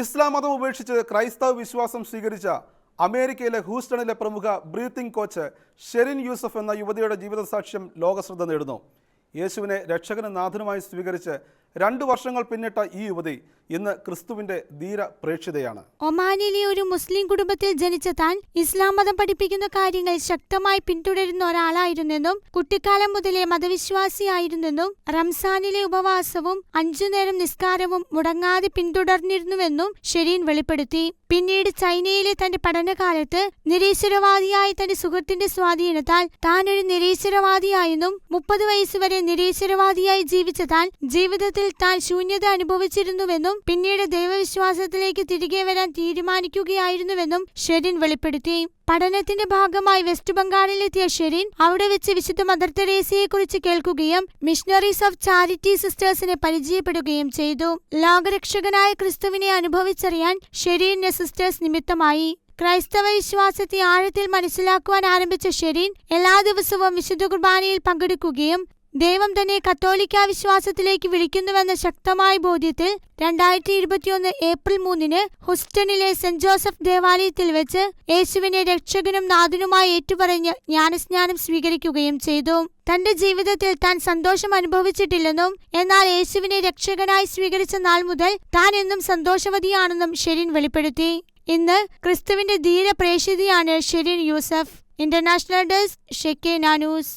ഇസ്ലാം മതം ഉപേക്ഷിച്ച് ക്രൈസ്തവ വിശ്വാസം സ്വീകരിച്ച അമേരിക്കയിലെ ഹൂസ്റ്റണിലെ പ്രമുഖ ബ്രീത്തിംഗ് കോച്ച് ഷെറിൻ യൂസഫ് എന്ന യുവതിയുടെ ജീവിത സാക്ഷ്യം ലോകശ്രദ്ധ നേടുന്നു. യേശുവിനെ രക്ഷകനും നാഥനുമായി സ്വീകരിച്ച് രണ്ടു വർഷങ്ങൾ പിന്നിട്ട ഈ യുവതി ഇന്ന് ക്രിസ്തുവിന്റെ ധീര പ്രേക്ഷിതയാണ് ഒമാനിലെ ഒരു മുസ്ലിം കുടുംബത്തിൽ ജനിച്ച താൻ ഇസ്ലാം മതം പഠിപ്പിക്കുന്ന കാര്യങ്ങൾ ശക്തമായി പിന്തുടരുന്ന ഒരാളായിരുന്നെന്നും കുട്ടിക്കാലം മുതലേ മതവിശ്വാസിയായിരുന്നെന്നും റംസാനിലെ ഉപവാസവും അഞ്ചു നേരം നിസ്കാരവും മുടങ്ങാതെ പിന്തുടർന്നിരുന്നുവെന്നും ഷെരീൻ വെളിപ്പെടുത്തി. പിന്നീട് ചൈനയിലെ തന്റെ പഠനകാലത്ത് നിരീശ്വരവാദിയായ തന്റെ സുഹൃത്തിന്റെ സ്വാധീനത്താൽ താൻ ഒരു നിരീശ്വരവാദിയായെന്നും മുപ്പത് വയസ്സുവരെ നിരീശ്വരവാദിയായി ജീവിച്ച താൻ ജീവിതത്തിൽ താൻ ശൂന്യത അനുഭവിച്ചിരുന്നുവെന്നും പിന്നീട് ദൈവവിശ്വാസത്തിലേക്ക് തിരികെ വരാൻ തീരുമാനിക്കുകയായിരുന്നുവെന്നും ഷെരിൻ വെളിപ്പെടുത്തി. പഠനത്തിന്റെ ഭാഗമായി വെസ്റ്റ് ബംഗാളിലെത്തിയ ഷെരിൻ അവിടെ വെച്ച് വിശുദ്ധ മദർ തെരേസയെക്കുറിച്ച് കേൾക്കുകയും മിഷണറീസ് ഓഫ് ചാരിറ്റി സിസ്റ്റേഴ്സിനെ പരിചയപ്പെടുകയും ചെയ്തു. ലോകരക്ഷകനായ ക്രിസ്തുവിനെ അനുഭവിച്ചറിയാൻ ഷെരീനെ സിസ്റ്റേഴ്സ് നിമിത്തമായി. ക്രൈസ്തവ വിശ്വാസത്തെ ആഴത്തിൽ മനസ്സിലാക്കുവാൻ ആരംഭിച്ച ഷെരീൻ എല്ലാ ദിവസവും വിശുദ്ധ കുർബാനയിൽ പങ്കെടുക്കുകയും ദൈവം തന്നെ കത്തോലിക്ക വിശ്വാസത്തിലേക്ക് വിളിക്കുന്നുവെന്ന ശക്തമായ ബോധ്യത്തിൽ രണ്ടായിരത്തി ഇരുപത്തിയൊന്ന് ഏപ്രിൽ മൂന്നിന് ഹുസ്റ്റണിലെ സെന്റ് ജോസഫ് ദേവാലയത്തിൽ വെച്ച് യേശുവിനെ രക്ഷകനും നാഥനുമായി ഏറ്റുപറഞ്ഞ് ജ്ഞാനസ്നാനം സ്വീകരിക്കുകയും ചെയ്തു. തന്റെ ജീവിതത്തിൽ താൻ സന്തോഷം അനുഭവിച്ചിട്ടില്ലെന്നും എന്നാൽ യേശുവിനെ രക്ഷകനായി സ്വീകരിച്ച നാൾ മുതൽ താൻ എന്നും സന്തോഷവതിയാണെന്നും ഷെരിൻ വെളിപ്പെടുത്തി. ഇന്ന് ക്രിസ്തുവിന്റെ ധീര പ്രേക്ഷിതയാണ് ഷെരിൻ യൂസഫ്. ഇന്റർനാഷണൽ ഡെസ്ക് ഷെക്കെ നാനൂസ്.